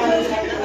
Gracias.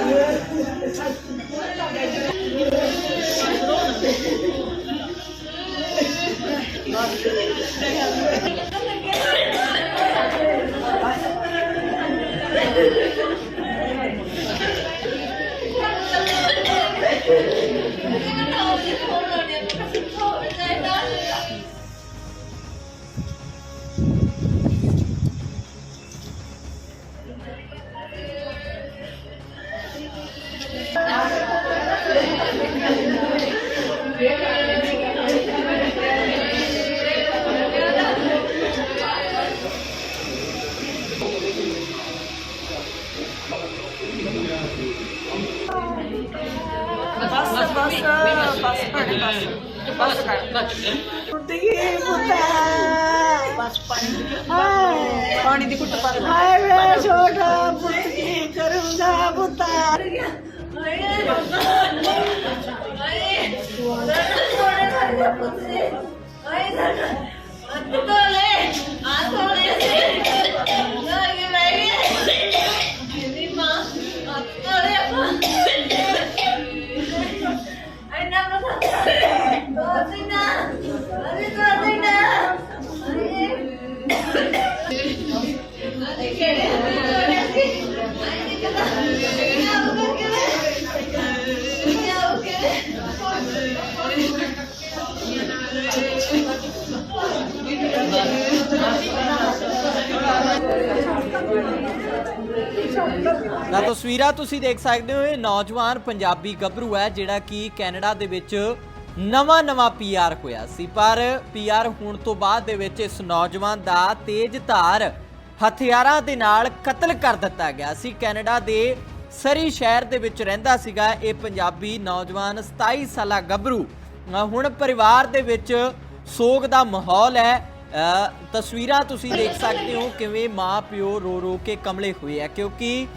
ਬਸ ਬਸ ਬਸ ਭੈਣੇ ਬਸ ਬਸ ਕਰ ਕੁੱਤੀ ਪੁੱਤਾ ਬਸ ਪਾਣੀ ਦੀ ਹਾਏ ਪਾਣੀ ਦੀ ਘੁੱਟ ਪਾ ਦੇ ਹਾਏ ਵੇ ਛੋਟਾ ਪੁੱਤ ਕੀ ਕਰੂੰਗਾ ਪੁੱਤਾ ਨਾ ਤਸਵੀਰਾਂ ਤੁਸੀਂ ਦੇਖ ਸਕਦੇ ਹੋ, ਇਹ ਨੌਜਵਾਨ ਪੰਜਾਬੀ ਗੱਭਰੂ ਹੈ, ਜਿਹੜਾ ਕਿ ਕੈਨੇਡਾ ਦੇ ਵਿੱਚ ਨਵਾਂ ਨਵਾਂ ਪੀਆਰ ਹੋਇਆ ਸੀ। ਪਰ ਪੀਆਰ ਹੋਣ ਤੋਂ ਬਾਅਦ ਦੇ ਵਿੱਚ ਇਸ ਨੌਜਵਾਨ ਦਾ ਤੇਜ਼ ਧਾਰ ਹਥਿਆਰਾਂ ਦੇ ਨਾਲ ਕਤਲ ਕਰ ਦਿੱਤਾ ਗਿਆ ਸੀ। ਕੈਨੇਡਾ ਦੇ ਸਰੀ ਸ਼ਹਿਰ ਦੇ ਵਿੱਚ ਰਹਿੰਦਾ ਸੀਗਾ ਇਹ ਪੰਜਾਬੀ ਨੌਜਵਾਨ 27 ਸਾਲਾ ਗੱਭਰੂ। ਹੁਣ ਪਰਿਵਾਰ ਦੇ ਵਿੱਚ ਸੋਗ ਦਾ ਮਾਹੌਲ ਹੈ। ਤਸਵੀਰਾਂ ਤੁਸੀਂ ਦੇਖ ਸਕਦੇ ਹੋ ਕਿਵੇਂ ਮਾਂ ਪਿਓ ਰੋ ਰੋ ਕੇ ਕਮਲੇ ਹੋਏ ਆ ਕਿਉਂਕਿ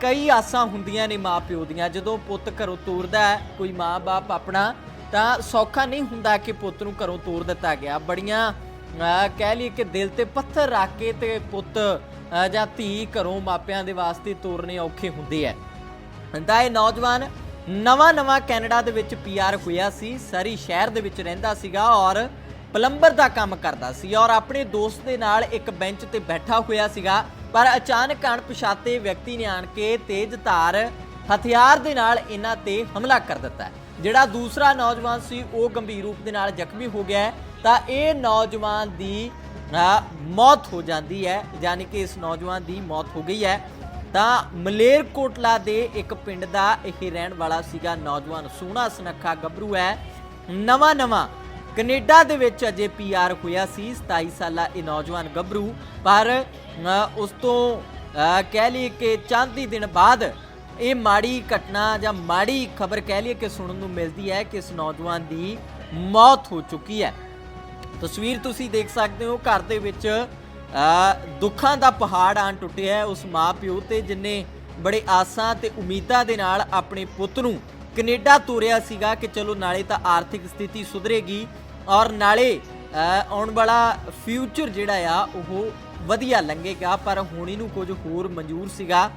ਕਈ ਆਸਾਂ ਹੁੰਦੀਆਂ ਨੇ ਮਾਂ ਪਿਓ ਦੀਆਂ। ਜਦੋਂ ਪੁੱਤ ਘਰੋਂ ਤੋਰਦਾ ਹੈ ਕੋਈ ਮਾਂ-ਬਾਪ ਆਪਣਾ ਤਾਂ ਸੌਖਾ ਨਹੀਂ ਹੁੰਦਾ ਕਿ ਪੁੱਤ ਨੂੰ ਘਰੋਂ ਤੋਰ ਦਿੱਤਾ ਗਿਆ। ਬੜੀਆਂ ਅ, ਕਹਿ ਲਈ ਕਿ ਦਿਲ ਤੇ ਪੱਥਰ ਰੱਖ ਕੇ ਤੇ ਪੁੱਤ ਜਾਂ ਧੀ ਘਰੋਂ ਮਾਪਿਆਂ ਦੇ ਵਾਸਤੇ ਤੋਰਨੇ ਔਖੇ ਹੁੰਦੇ ਆ। ਤਾਂ ਇਹ ਨੌਜਵਾਨ ਨਵਾਂ ਨਵਾਂ ਕੈਨੇਡਾ ਦੇ ਵਿੱਚ ਪੀਆਰ ਹੋਇਆ ਸੀ ਸਰੀ ਸ਼ਹਿਰ ਦੇ ਵਿੱਚ ਰਹਿੰਦਾ ਸੀਗਾ ਔਰ ਪਲੰਬਰ ਦਾ ਕੰਮ ਕਰਦਾ ਸੀ ਔਰ ਆਪਣੇ ਦੋਸਤ ਦੇ ਨਾਲ ਇੱਕ ਬੈਂਚ ਤੇ ਬੈਠਾ ਹੋਇਆ ਸੀਗਾ। ਪਰ ਅਚਾਨਕ ਅਣਪਛਾਤੇ ਵਿਅਕਤੀ ਨੇ ਆਣ ਕੇ ਤੇਜ਼ ਧਾਰ ਹਥਿਆਰ ਦੇ ਨਾਲ ਇਹਨਾਂ ਤੇ ਹਮਲਾ ਕਰ ਦਿੱਤਾ ਜਿਹੜਾ ਦੂਸਰਾ ਨੌਜਵਾਨ ਸੀ, ਉਹ ਗੰਭੀਰ ਰੂਪ ਦੇ ਨਾਲ ਜ਼ਖਮੀ ਹੋ ਗਿਆ ਤਾਂ ਇਹ ਨੌਜਵਾਨ ਦੀ ਮੌਤ ਹੋ ਜਾਂਦੀ ਹੈ, ਯਾਨੀ ਕਿ ਇਸ ਨੌਜਵਾਨ ਦੀ ਮੌਤ ਹੋ ਗਈ ਹੈ। ਤਾਂ ਮਲੇਰਕੋਟਲਾ ਦੇ ਇੱਕ ਪਿੰਡ ਦਾ ਇਹ ਰਹਿਣ ਵਾਲਾ ਸੀਗਾ ਨੌਜਵਾਨ ਸੋਹਣਾ ਸੁਨੱਖਾ ਗੱਭਰੂ ਹੈ। ਨਵਾਂ ਨਵਾਂ ਕੈਨੇਡਾ ਦੇ ਵਿੱਚ ਅਜੇ ਪੀਆਰ ਹੋਇਆ ਸੀ 27 ਸਾਲਾ ਇਹ ਨੌਜਵਾਨ ਗੱਭਰੂ। ਪਰ ਉਸ ਤੋਂ ਕਹਿ ਲਈਏ ਕਿ ਚਾਂਦੀ ਦਿਨ ਬਾਅਦ ਇਹ ਮਾੜੀ ਘਟਨਾ ਜਾਂ ਮਾੜੀ ਖਬਰ ਕਹਿ ਲਈਏ ਕਿ ਸੁਣਨ ਨੂੰ ਮਿਲਦੀ ਹੈ ਕਿ ਇਸ ਨੌਜਵਾਨ ਦੀ ਮੌਤ ਹੋ ਚੁੱਕੀ ਹੈ। ਤਸਵੀਰ ਤੁਸੀਂ ਦੇਖ ਸਕਦੇ ਹੋ, ਘਰ ਦੇ ਵਿੱਚ ਦੁੱਖਾਂ ਦਾ ਪਹਾੜ ਆਣ ਟੁੱਟਿਆ ਹੈ ਉਸ ਮਾਂ ਪਿਓ ਤੇ, ਜਿਨੇ ਬੜੇ ਆਸਾਂ ਤੇ ਉਮੀਦਾਂ ਦੇ ਨਾਲ ਆਪਣੇ ਪੁੱਤ ਨੂੰ ਕੈਨੇਡਾ ਤੋਰਿਆ ਸੀਗਾ ਕਿ ਚਲੋ ਨਾਲੇ ਤਾਂ ਆਰਥਿਕ ਸਥਿਤੀ ਸੁਧਰੇਗੀ ਔਰ ਨਾਲੇ ਆਉਣ ਵਾਲਾ ਫਿਊਚਰ ਜਿਹੜਾ ਆ, ਉਹ ਵਧੀਆ ਲੰਘੇਗਾ, ਪਰ ਹੁਣ ਇਹਨੂੰ ਕੁਝ ਹੋਰ ਮਨਜ਼ੂਰ ਸੀਗਾ।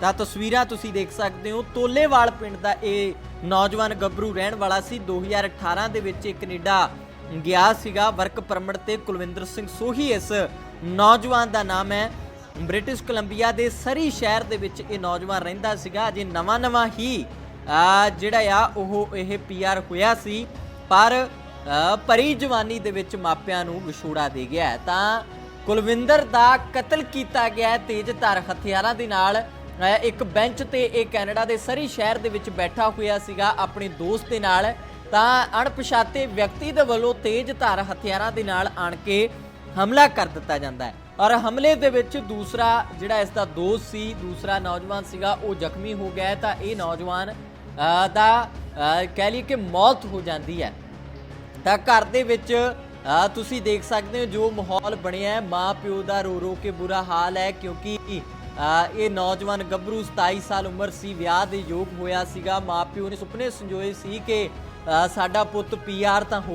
ਤਾਂ ਤਸਵੀਰਾਂ ਤੁਸੀਂ ਦੇਖ ਸਕਦੇ ਹੋ, ਤੋਲੇਵਾਲ ਪਿੰਡ ਦਾ ਇਹ ਨੌਜਵਾਨ ਗੱਭਰੂ ਰਹਿਣ ਵਾਲਾ ਸੀ। 2018 ਦੇ ਵਿੱਚ ਇਹ ਕੈਨੇਡਾ ਗਿਆ ਸੀਗਾ, ਵਰਕ ਪਰਮਿਟ ਤੇ ਕੁਲਵਿੰਦਰ ਸਿੰਘ ਸੋਹੀ ਇਸ ਨੌਜਵਾਨ ਦਾ ਨਾਮ ਹੈ। ਬ੍ਰਿਟਿਸ਼ ਕੋਲੰਬੀਆ ਦੇ ਸਰੀ ਸ਼ਹਿਰ ਦੇ ਵਿੱਚ ਇਹ ਨੌਜਵਾਨ ਰਹਿੰਦਾ ਸੀਗਾ। ਅਜੇ ਨਵਾਂ-ਨਵਾਂ ਹੀ ਜਿਹੜਾ ਆ, ਉਹ ਇਹ ਪੀਆਰ ਹੋਇਆ ਸੀ। ਪਰ ਭਰੀ ਜਵਾਨੀ ਦੇ ਵਿੱਚ ਮਾਪਿਆਂ ਨੂੰ ਵਿਛੋੜਾ ਦੇ ਗਿਆ ਤਾਂ ਕੁਲਵਿੰਦਰ ਦਾ ਕਤਲ ਕੀਤਾ ਗਿਆ ਹੈ ਤੇਜ਼ ਧਾਰ ਹਥਿਆਰਾਂ ਦੇ ਨਾਲ। ਇੱਕ ਬੈਂਚ ਤੇ ਇਹ ਕੈਨੇਡਾ ਦੇ ਸਰੀ ਸ਼ਹਿਰ ਦੇ ਵਿੱਚ ਬੈਠਾ ਹੋਇਆ ਸੀਗਾ, ਆਪਣੇ ਦੋਸਤ ਦੇ ਨਾਲ। ਤਾਂ ਅਣਪਛਾਤੇ ਵਿਅਕਤੀ ਦੇ ਵੱਲੋਂ ਤੇਜ਼ ਧਾਰ ਹਥਿਆਰਾਂ ਦੇ ਨਾਲ ਆਣ ਕੇ ਹਮਲਾ ਕਰ ਦਿੱਤਾ ਜਾਂਦਾ ਹੈ। ਔਰ ਹਮਲੇ ਦੇ ਵਿੱਚ ਦੂਸਰਾ ਜਿਹੜਾ ਇਸ ਦਾ ਦੋਸਤ ਸੀ, ਦੂਸਰਾ ਨੌਜਵਾਨ ਸੀਗਾ, ਉਹ ਜ਼ਖਮੀ ਹੋ ਗਿਆ ਤਾਂ ਇਹ ਨੌਜਵਾਨ ਦਾ ਕਹਿ ਲਈ ਕਿ ਮੌਤ ਹੋ ਜਾਂਦੀ ਹੈ। ਤਾਂ ਘਰ ਦੇ ਵਿੱਚ ਤੁਸੀਂ ਦੇਖ ਸਕਦੇ ਹੋ ਜੋ ਮਾਹੌਲ ਬਣਿਆ ਹੈ। ਮਾਂ ਪਿਓ ਦਾ ਰੋ ਰੋ ਕੇ ਬੁਰਾ ਹਾਲ ਹੈ ਕਿਉਂਕਿ ਇਹ ਨੌਜਵਾਨ ਗੱਭਰੂ 27 ਸਾਲ ਉਮਰ ਸੀ, ਵਿਆਹ ਦੇ ਯੋਗ ਹੋਇਆ ਸੀਗਾ। ਮਾਂ ਪਿਓ ਨੇ ਸੁਪਨੇ ਸੰਜੋਏ ਸੀ ਕਿ ਸਾਡਾ ਪੁੱਤ ਪੀਆਰ ਤਾਂ ਹੋ